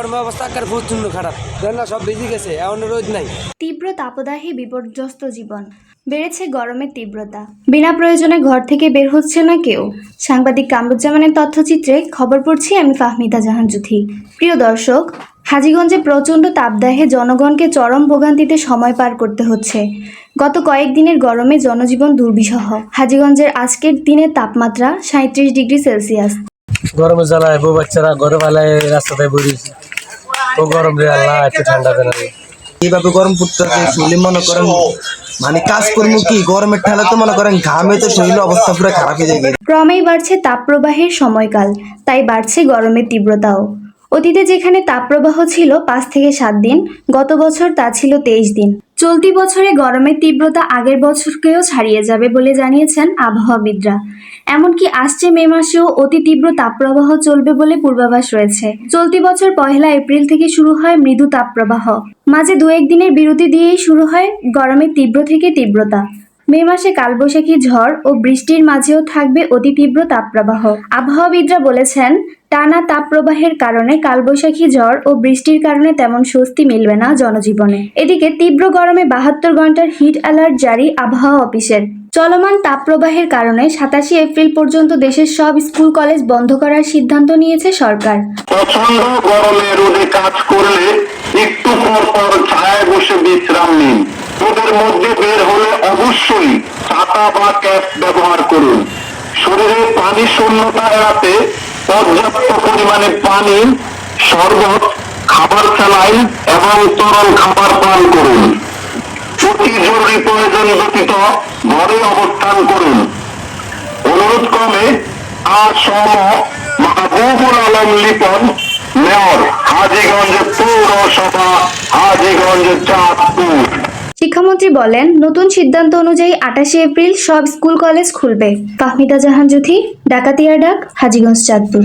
গরমে অবস্থা আকার খারাপ। সব বেজে গেছে এখন রোদ নাই। তীব্র তাপদাহে বিপর্যস্ত জীবন। বেড়েছে গরমের তীব্রতা। বিনা প্রয়োজনে ঘর থেকে বের হচ্ছে না কেউ। সাংবাদিক কামরুজ্জামানের তথ্যচিত্রে খবর পড়ছি আমি ফাহমিদা জাহান জুথি। প্রিয় দর্শক হাজীগঞ্জে প্রচণ্ড তাপদাহে জনগণকে চরম ভোগান্তিতে সময় পার করতে হচ্ছে। গত কয়েকদিনের গরমে জনজীবন দুর্বিষহ। হাজিগঞ্জের আজকের দিনের তাপমাত্রা সাঁত্রিশ ডিগ্রি সেলসিয়াস। গরমে জ্বালায় বউ বাচ্চারা ঘরে বেলায় রাস্তাতে বেরিয়েছে গরম রে আল্লাহ একটু ঠান্ডা দেন এইভাবে গরম পড়তেছে শরীর মনে করেন মানে কাজ করব কি গরমের ঠেলা তো মনে করেন ঘামে তো শরীর অবস্থা পুরো খারাপ হয়ে যায়। ক্রমেই বাড়ছে তাপপ্রবাহের সময়কাল তাই বাড়ছে গরমের তীব্রতাও। অতীতে যেখানে তাপপ্রবাহ ছিল পাঁচ থেকে সাত দিন গত বছর তা ছিল তেইশ দিন। চলতি বছরে গরমের তীব্রতা আগের বছরকেও ছাড়িয়ে যাবে বলে জানিয়েছেন আবহাওয়াবিদরা। এমনকি আসছে মে মাসেও অতি তীব্র তাপপ্রবাহ চলবে বলে পূর্বাভাস রয়েছে। চলতি বছর পহেলা এপ্রিল থেকে শুরু হয় মৃদু তাপপ্রবাহ। মাঝে দু এক দিনের বিরতি দিয়েই শুরু হয় গরমের তীব্র থেকে তীব্রতা। মে মাসে কালবৈশাখী ঝড় ও বৃষ্টির মাঝেও থাকবে অতি তীব্র তাপপ্রবাহ। আবহাওয়াবিদরা বলেছেন টানা তাপপ্রবাহের কারণে কালবৈশাখী ঝড় ও বৃষ্টির কারণে তেমন স্বস্তি মিলবে না জনজীবনে। এদিকে তীব্র গরমে বাহাত্তর ঘণ্টার হিট অ্যালার্ট জারি আবহাওয়া অফিসের। চলমান তাপপ্রবাহের কারণে সাতাশি এপ্রিল পর্যন্ত দেশের সব স্কুল কলেজ বন্ধ করার সিদ্ধান্ত নিয়েছে সরকার। প্রচণ্ড গরমে রোদে কাজ করলে একটু পর পর বসে বিশ্রাম নিন। রোদের মধ্যে বের হলে অবশ্যই ছাতা বা ক্যাপ ব্যবহার করুন। শরীরে পানি শূন্যতা এড়াতে পর্যাপ্ত পরিমাণে পানি, শরবত, খাবার স্যালাইন এবং তরল খাবার পান করুন। অতি জরুরি প্রয়োজন ব্যতীত ঘরে অবস্থান করুন। অনুরোধ ক্রমে আজ সম মাহবুবুল আলম লিপন, মেয়র হাজীগঞ্জ পৌরসভা, হাজীগঞ্জ চাঁদপুর। শিক্ষামন্ত্রী বলেন, নতুন সিদ্ধান্ত অনুযায়ী আটাশে এপ্রিল সব স্কুল কলেজ খুলবে। ফাহমিদা জাহান ডাকাতিয়া ডাক হাজিগঞ্জ চাঁদপুর।